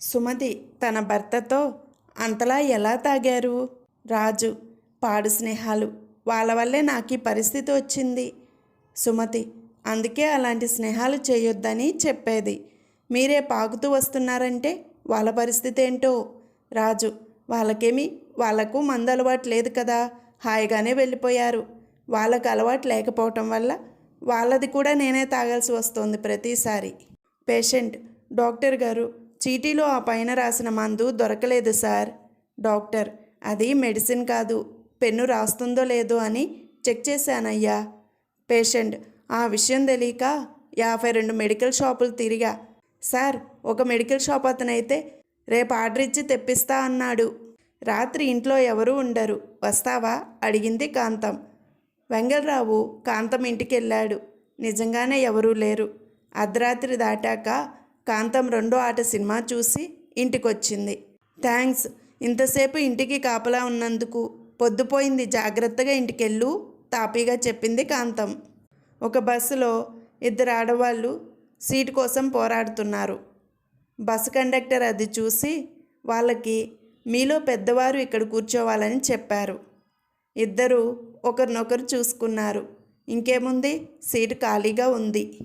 సుమతి తన భర్తతో అంతలా ఎలా తాగారు? రాజు పాడు స్నేహాలు వాళ్ళ వల్లే నాకు ఈ పరిస్థితి వచ్చింది. సుమతి అందుకే అలాంటి స్నేహాలు చేయొద్దని చెప్పేది. మీరే పాకుతూ వస్తున్నారంటే వాళ్ళ పరిస్థితి ఏంటో? రాజు వాళ్ళకేమి వాళ్ళకు మందు అలవాటు లేదు కదా? హాయిగానే వెళ్ళిపోయారు. వాళ్ళకు అలవాటు లేకపోవటం వల్ల వాళ్ళది కూడా నేనే తాగాల్సి వస్తుంది ప్రతిసారి. పేషెంట్ డాక్టర్ గారు చీటీలో ఆ పైన రాసిన మందు దొరకలేదు సార్. డాక్టర్ అది మెడిసిన్ కాదు పెన్ను రాస్తుందో లేదో అని చెక్ చేశానయ్యా. పేషెంట్ ఆ విషయం తెలియక యాభై రెండు మెడికల్ షాపులు తిరిగా. సార్ ఒక మెడికల్ షాప్ అతనైతే రేపు ఆర్డర్ ఇచ్చి తెప్పిస్తా అన్నాడు. రాత్రి ఇంట్లో ఎవరూ ఉండరు. వస్తావా? అడిగింది కాంతం. వెంగళరావు కాంతం ఇంటికి వెళ్ళాడు నిజంగానే ఎవరూ లేరు. అర్ధరాత్రి దాటాక కాంతం రెండో ఆట సినిమా చూసి ఇంటికొచ్చింది. థ్యాంక్స్ ఇంతసేపు ఇంటికి కాపలా ఉన్నందుకు పొద్దుపోయింది. జాగ్రత్తగా ఇంటికెళ్ళు తాపీగా చెప్పింది కాంతం. ఒక బస్సులో ఇద్దరు ఆడవాళ్ళు సీటు కోసం పోరాడుతున్నారు. బస్సు కండక్టర్ అది చూసి వాళ్ళకి మీలో పెద్దవారు ఇక్కడ కూర్చోవాలని చెప్పారు. ఇద్దరు ఒకరినొకరు చూసుకున్నారు. ఇంకేముంది? సీటు ఖాళీగా ఉంది.